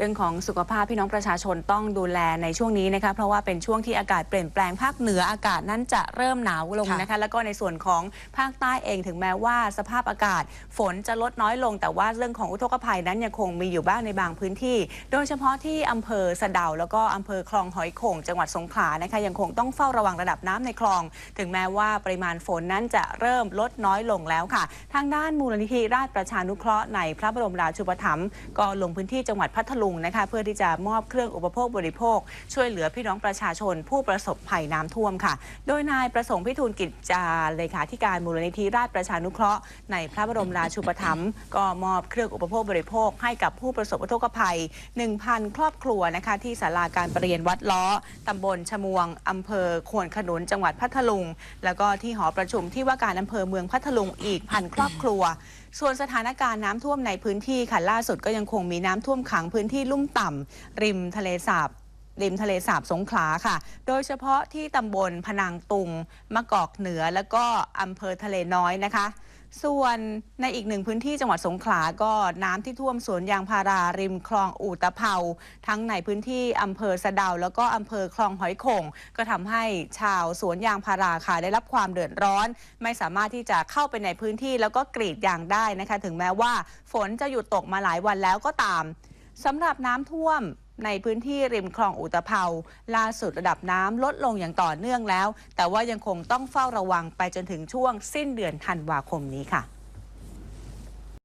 เรื่องของสุขภาพพี่น้องประชาชนต้องดูแลในช่วงนี้นะคะเพราะว่าเป็นช่วงที่อากาศเปลี่ยนแปลงภาคเหนืออากาศนั้นจะเริ่มหนาวลงค่ะนะคะ แล้วก็ในส่วนของภาคใต้เองถึงแม้ว่าสภาพอากาศ ฝนจะลดน้อยลง แต่ว่าเรื่องของอุทกภัยนั้นยังคงมีอยู่บ้างในบางพื้นที่ โดยเฉพาะที่อำเภอสะเดาแล้วก็อำเภอคลองหอยโข่งจังหวัดสงขลานะคะยังคงต้องเฝ้าระวังระดับน้ำในคลอง ถึงแม้ว่าปริมาณฝนนั้นจะเริ่มลดน้อยลงแล้วค่ะ ทางด้านมูลนิธิราชประชานุเคราะห์ในพระบรมราชูปถัมภ์ก็ลงพื้นที่จังหวัดพัทลุงนะคะเพื่อที่จะมอบเครื่องอุปโภคบริโภค ช่วยเหลือพี่น้องประชาชน ผู้ประสบภัยน้ำท่วมค่ะ โดยนายประสงค์พิทูลกิจจาเลขาธิการมูลนิธิราชประชานุเคราะห์ในพระบรมราชูปถัมภ์ก็มอบเครื่องอุปโภคบริโภค ให้กับผู้ประสบอุทกภัย 1,000 ครอบครัวนะคะที่ศาลาการประเรียนวัดล้อตำบลชมวงอำเภอควนขนุนจังหวัดพัทลุง แล้วก็ที่หอประชุมที่ว่าการอำเภอเมืองพัทลุงอีกพันครอบครัวส่วนสถานการณ์น้ำท่วมในพื้นที่ค่ะล่าสุดก็ยังคงมีน้ำท่วมขังพื้นที่ลุ่มต่ำริมทะเลสาบริมทะเลสาบสงขลาค่ะ โดยเฉพาะที่ตำบลพนางตุง มะกอกเหนือ แล้วก็อำเภอทะเลน้อยนะคะ ส่วนในอีกหนึ่งพื้นที่จังหวัดสงขลาก็น้ำที่ท่วมสวนยางพาราริมคลองอู่ตะเภาทั้งในพื้นที่อำเภอสะเดา แล้วก็อำเภอคลองหอยโข่งก็ทำให้ชาวสวนยางพาราค่ะได้รับความเดือดร้อน ไม่สามารถที่จะเข้าไปในพื้นที่แล้วก็กรีดยางได้นะคะ ถึงแม้ว่าฝนจะหยุดตกมาหลายวันแล้วก็ตามสำหรับน้ำท่วม ในพื้นที่ริมคลองอุตะเภาล่าสุดระดับน้ำลดลงอย่างต่อเนื่องแล้ว แต่ว่ายังคงต้องเฝ้าระวังไปจนถึงช่วงสิ้นเดือนธันวาคมนี้ค่ะ